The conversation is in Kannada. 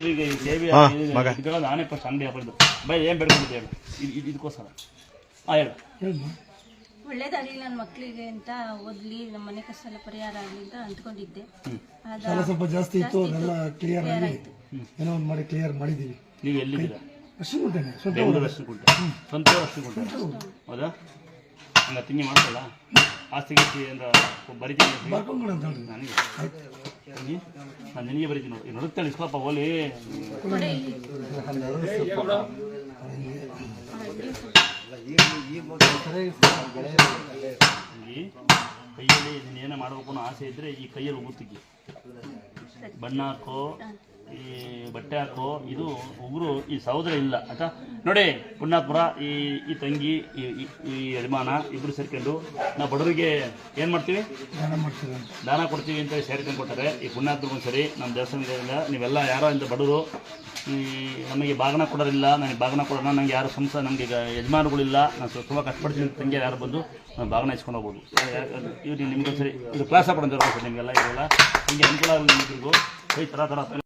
ಈಗ ಈ ದೇವಿ ಹಾ, ಮಗ. ಇದೆಲ್ಲ ನಾನೇ ಫಸ್ಟ್ ಅಂಗಡಿ ಬೈ ಏನು ಬೇಡ್ಕೊಂಡಿದ್ದೆ ಹೇಳು. ಇದು ಇದು ಇದಕ್ಕೋಸ್ಕರ ಹಾಂ ಹೇಳು. ಒಳ್ಳೇದಾಗಲಿ ನನ್ನ ಮಕ್ಕಳಿಗೆ ಅಂತ ಓದ್ಲಿ ನಮ್ಮ ಮನೆ ಕಷ್ಟ ಎಲ್ಲ ಪರಿಹಾರ ಆಗಲಿ ಅಂತ ಅಂದ್ಕೊಂಡಿದ್ದೆ. ಸಾಲ ಸ್ವಲ್ಪ ಜಾಸ್ತಿ ಇತ್ತು ಅದೆಲ್ಲ ಕ್ಲಿಯರ್ ಆಗಿ ಏನೋ ಒಂದು ಮಾಡಿ ಕ್ಲಿಯರ್ ಮಾಡಿದ್ದೀವಿ ನೀವು ಎಲ್ಲಿದ್ದೀರಾ? ಅಷ್ಟು ಕೊಟ್ಟೇನೆ ಸ್ವಲ್ಪ ಬೆಂಗಳೂರು ಅಷ್ಟು ಕುಂಟೆ ಸ್ವಂತ ಅಷ್ಟು ಕುಂಟೆ ಹೌದಾ? ಹಂಗ ತಿಂಗಿ ಮಾಡ್ತಲ್ಲ ಆಸ್ತಿ ಗೀಸ್ತಿ ಬರಿತೀನಿ. ಬರ್ಕೊಂಡ್ಬಿಡು ಅಂತ ಹೇಳ್ರಿ ನನಗೆ? ನಾನು ನಿನಗೆ ಬರಿತೀನಿ ನೋಡಿ. ನಡುತ್ತೇಳಿ ಇಸ್ಕೊಪ್ಪ ಹೋಲಿ ಕೈಯಲ್ಲಿ ಇದನ್ನ ಏನೇ ಮಾಡಬೇಕು ಅನ್ನೋ ಆಸೆ ಇದ್ರೆ ಈ ಕೈಯಲ್ಲಿ ಉಗುತ್ತಿಗೆ. ಬಣ್ಣ ಹಾಕೋ. ಬಟ್ಟೆ ಹಾಕೋ ಇದು ಉಗುರು ಈ ಸಹೋದರ ಇಲ್ಲ ಆಯ್ತಾ? ನೋಡಿ ಪುಣ್ಯಾತ್ಪುರ ಈ ಈ ತಂಗಿ ಈ ಯಜಮಾನ ಇಬ್ರು ಸೇರ್ಕೊಂಡು ನಾವು ಬಡವರಿಗೆ ಏನು ಮಾಡ್ತೀವಿ? ದಾನ ಕೊಡ್ತೀವಿ ಅಂತ ಸೇರ್ಕೊಂಡು ಕೊಡ್ತಾರೆ ಈ ಪುಣ್ಯಾತ್ಮರು ಸರಿ ನಮ್ಮ ದೇವಸ್ಥಾನದಿಂದ ನೀವೆಲ್ಲ ಯಾರೋ ಇಂದ ಬಡವರು ಈ ನಮಗೆ ಭಾಗನ ಕೊಡೋರಿಲ್ಲ ನನಗೆ ಭಾಗನ ಕೊಡೋಣ ನನಗೆ ಯಾರು ಸಂಸ ನಮಗೆ ಈಗ ಯಜಮಾನಗಳಿಲ್ಲ ನಾನು ತುಂಬ ಕಷ್ಟಪಡ್ತೀನಿ ಅಂತ ತಂಗಿ ಯಾರು ಬಂದು ನಾನು ಭಾಗನ ಇಸ್ಕೊಂಡು ಹೋಗ್ಬೋದು. ಇವ್ರು ನಿಮ್ಗೆ ಸರಿ ಇದು ಕ್ಲಾಸ್ ಹಾಕೊಂಡು ಸರ್ ನಿಮಗೆಲ್ಲ ಇವೆಲ್ಲ ನಿಮಗೆ ಅನುಕೂಲ ಆಗಲಿ ನಿಮಗೂ ಕೈ ಥರ ಥರ